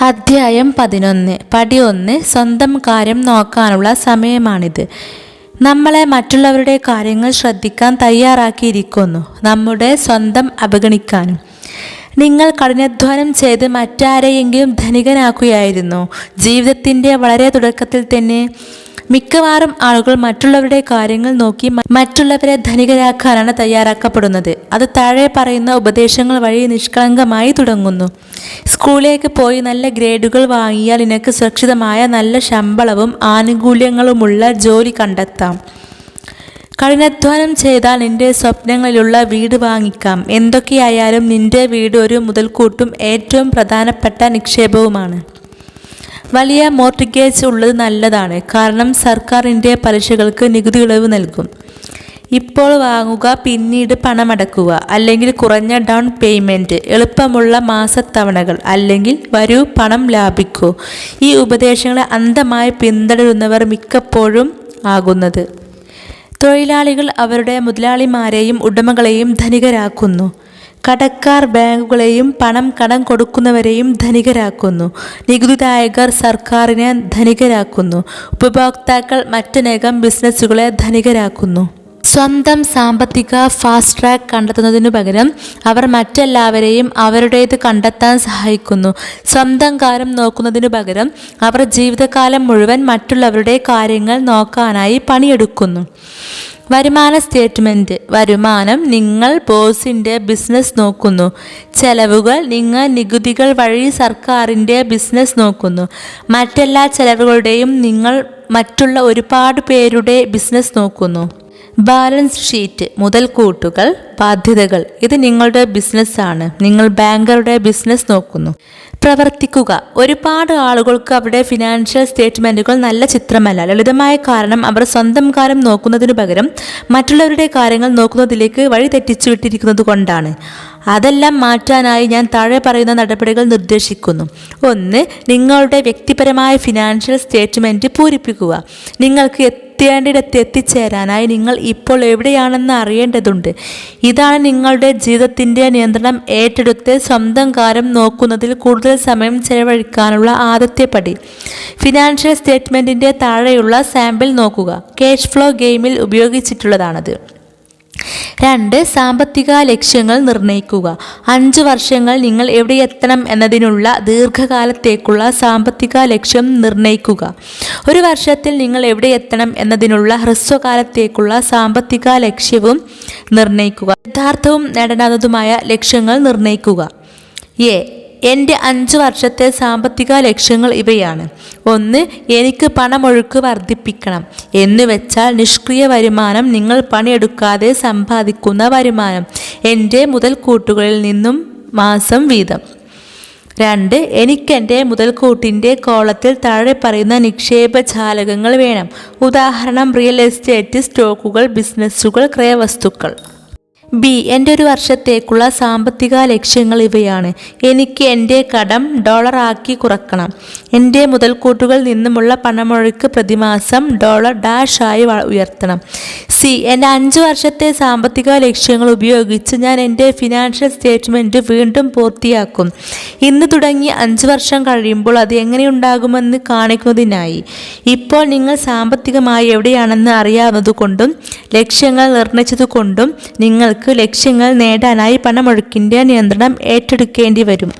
അധ്യായം പതിനൊന്ന്. പടി ഒന്ന് സ്വന്തം കാര്യം നോക്കാനുള്ള സമയമാണിത്. നമ്മളെ മറ്റുള്ളവരുടെ കാര്യങ്ങൾ ശ്രദ്ധിക്കാൻ തയ്യാറാക്കിയിരിക്കുന്നു. നമ്മുടെ സ്വന്തം അവഗണിക്കാനും. നിങ്ങൾ കഠിനാധ്വാനം ചെയ്ത് മറ്റാരെയെങ്കിലും ധനികനാക്കുകയായിരുന്നു. ജീവിതത്തിന്റെ വളരെ തുടക്കത്തിൽ തന്നെ മിക്കവാറും ആളുകൾ മറ്റുള്ളവരുടെ കാര്യങ്ങൾ നോക്കി മറ്റുള്ളവരെ ധനികരാക്കാനാണ് തയ്യാറാക്കപ്പെടുന്നത്. അത് താഴെ പറയുന്ന ഉപദേശങ്ങൾ വഴി നിഷ്കളങ്കമായി തുടങ്ങുന്നു. സ്കൂളിലേക്ക് പോയി നല്ല ഗ്രേഡുകൾ വാങ്ങിയാൽ നിനക്ക് സുരക്ഷിതമായ നല്ല ശമ്പളവും ആനുകൂല്യങ്ങളുമുള്ള ജോലി കണ്ടെത്താം. കഠിനാധ്വാനം ചെയ്താൽ നിന്റെ സ്വപ്നങ്ങളിലുള്ള വീട് വാങ്ങിക്കാം. എന്തൊക്കെയായാലും നിന്റെ വീട് ഒരു മുതൽക്കൂട്ടും ഏറ്റവും പ്രധാനപ്പെട്ട നിക്ഷേപവുമാണ്. വലിയ മോർട്ടിഗേജ് ഉള്ളത് നല്ലതാണ്. കാരണം സർക്കാരിന്റെ പലിശകൾക്ക് നികുതി ഇളവ് നൽകും. ഇപ്പോൾ വാങ്ങുക പിന്നീട് പണമടക്കുക അല്ലെങ്കിൽ കുറഞ്ഞ ഡൗൺ പേയ്മെന്റ് എളുപ്പമുള്ള മാസത്തവണകൾ അല്ലെങ്കിൽ വരൂ പണം ലാഭിക്കൂ ഈ ഉപദേശങ്ങളെ അന്ധമായി പിന്തുടരുന്നവർ മിക്കപ്പോഴും ആകുന്നത്. തൊഴിലാളികൾ അവരുടെ മുതലാളിമാരെയും ഉടമകളെയും ധനികരാക്കുന്നു. കടക്കാർ ബാങ്കുകളെയും പണം കടം കൊടുക്കുന്നവരെയും ധനികരാക്കുന്നു. നികുതിദായകർ സർക്കാരിനെ ധനികരാക്കുന്നു. ഉപഭോക്താക്കൾ മറ്റനേകം ബിസിനസ്സുകളെ ധനികരാക്കുന്നു. സ്വന്തം സാമ്പത്തിക ഫാസ്റ്റ് ട്രാക്ക് കണ്ടെത്തുന്നതിനു പകരം അവർ മറ്റെല്ലാവരെയും അവരുടേത് കണ്ടെത്താൻ സഹായിക്കുന്നു. സ്വന്തം കാര്യം നോക്കുന്നതിനു പകരം അവർ ജീവിതകാലം മുഴുവൻ മറ്റുള്ളവരുടെ കാര്യങ്ങൾ നോക്കാനായി പണിയെടുക്കുന്നു. വരുമാന സ്റ്റേറ്റ്മെന്റ് വരുമാനം നിങ്ങൾ ബോസിന്റെ ബിസിനസ് നോക്കുന്നു. ചെലവുകൾ നിങ്ങൾ നികുതികൾ വഴി സർക്കാരിന്റെ ബിസിനസ് നോക്കുന്നു. മറ്റെല്ലാ ചെലവുകളുടെയും നിങ്ങൾ മറ്റുള്ള ഒരുപാട് പേരുടെ ബിസിനസ് നോക്കുന്നു. ബാലൻസ് ഷീറ്റ് മുതൽക്കൂട്ടുകൾ ബാധ്യതകൾ ഇത് നിങ്ങളുടെ ബിസിനസ്സാണ്. നിങ്ങൾ ബാങ്കറുടെ ബിസിനസ് നോക്കുന്നു. പ്രവർത്തിക്കുക. ഒരുപാട് ആളുകൾക്ക് അവരുടെ ഫിനാൻഷ്യൽ സ്റ്റേറ്റ്മെന്റുകൾ നല്ല ചിത്രമല്ല. ലളിതമായ കാരണം അവർ സ്വന്തം കാര്യം നോക്കുന്നതിനു പകരം മറ്റുള്ളവരുടെ കാര്യങ്ങൾ നോക്കുന്നതിലേക്ക് വഴി തെറ്റിച്ചു വിട്ടിരിക്കുന്നത് കൊണ്ടാണ് അതെല്ലാം മാറ്റാനായി ഞാൻ താഴെ പറയുന്ന നടപടികൾ നിർദ്ദേശിക്കുന്നു. ഒന്ന് നിങ്ങളുടെ വ്യക്തിപരമായ ഫിനാൻഷ്യൽ സ്റ്റേറ്റ്മെന്റ് പൂരിപ്പിക്കുക. നിങ്ങൾക്ക് എത്തേണ്ടിടത്ത് എത്തിച്ചേരാനായി നിങ്ങൾ ഇപ്പോൾ എവിടെയാണെന്ന് അറിയേണ്ടതുണ്ട്. ഇതാണ് നിങ്ങളുടെ ജീവിതത്തിന്റെ നിയന്ത്രണം ഏറ്റെടുത്ത് സ്വന്തം കാര്യം നോക്കുന്നതിൽ കൂടുതൽ സമയം ചെലവഴിക്കാനുള്ള ആദ്യത്തെ പടി. ഫിനാൻഷ്യൽ സ്റ്റേറ്റ്മെന്റിന്റെ താഴെയുള്ള സാമ്പിൾ നോക്കുക. ക്യാഷ് ഫ്ലോ ഗെയിമിൽ ഉപയോഗിച്ചിട്ടുള്ളതാണത്. രണ്ട് സാമ്പത്തിക ലക്ഷ്യങ്ങൾ നിർണയിക്കുക അഞ്ച് വർഷങ്ങൾ നിങ്ങൾ എവിടെ എത്തണം എന്നതിനുള്ള ദീർഘകാലത്തേക്കുള്ള സാമ്പത്തിക ലക്ഷ്യം നിർണയിക്കുക ഒരു വർഷത്തിൽ നിങ്ങൾ എവിടെ എത്തണം എന്നതിനുള്ള ഹ്രസ്വകാലത്തേക്കുള്ള സാമ്പത്തിക ലക്ഷ്യവും നിർണയിക്കുക യഥാർത്ഥവും നേടാനാവുന്നതുമായ ലക്ഷ്യങ്ങൾ നിർണയിക്കുക എ. എന്റെ അഞ്ച് വർഷത്തെ സാമ്പത്തിക ലക്ഷ്യങ്ങൾ ഇവയാണ്. ഒന്ന് എനിക്ക് പണമൊഴുക്ക് വർദ്ധിപ്പിക്കണം. എന്ന് വെച്ചാൽ നിഷ്ക്രിയ വരുമാനം നിങ്ങൾ പണിയെടുക്കാതെ സമ്പാദിക്കുന്ന വരുമാനം. എന്റെ മുതൽക്കൂട്ടുകളിൽ നിന്നും മാസം വീതം. രണ്ട് എനിക്കെന്റെ മുതൽക്കൂട്ടിന്റെ കോളത്തിൽ താഴെ പറയുന്ന നിക്ഷേപ ചാലകങ്ങൾ വേണം. ഉദാഹരണം റിയൽ എസ്റ്റേറ്റ് സ്റ്റോക്കുകൾ ബിസിനസ്സുകൾ ക്രയവസ്തുക്കൾ. ബി എന്റെ ഒരു വർഷത്തേക്കുള്ള സാമ്പത്തിക ലക്ഷ്യങ്ങൾ ഇവയാണ്. എനിക്ക് എന്റെ കടം ഡോളറാക്കി കുറക്കണം. എന്റെ മുതൽക്കൂട്ടുകളിൽ നിന്നുമുള്ള പണമൊഴുക്ക് പ്രതിമാസം ഡോളർ ഡാഷ് ആയി ഉയർത്തണം. സി എന്റെ അഞ്ച് വർഷത്തെ സാമ്പത്തിക ലക്ഷ്യങ്ങൾ ഉപയോഗിച്ച് ഞാൻ എന്റെ ഫിനാൻഷ്യൽ സ്റ്റേറ്റ്മെന്റ് വീണ്ടും പൂർത്തിയാക്കും. ഇന്ന് തുടങ്ങി അഞ്ച് വർഷം കഴിയുമ്പോൾ അത് എങ്ങനെയുണ്ടാകുമെന്ന് കാണിക്കുന്നതിനായി. ഇപ്പോൾ നിങ്ങൾ സാമ്പത്തികമായി എവിടെയാണെന്ന് അറിയാവുന്നതുകൊണ്ടും ലക്ഷ്യങ്ങൾ നിർണയിച്ചതുകൊണ്ടും നിങ്ങൾക്ക് ലക്ഷ്യങ്ങൾ നേടാനായി പണമൊഴുക്കിന്റെ നിയന്ത്രണം ഏറ്റെടുക്കേണ്ടി വരും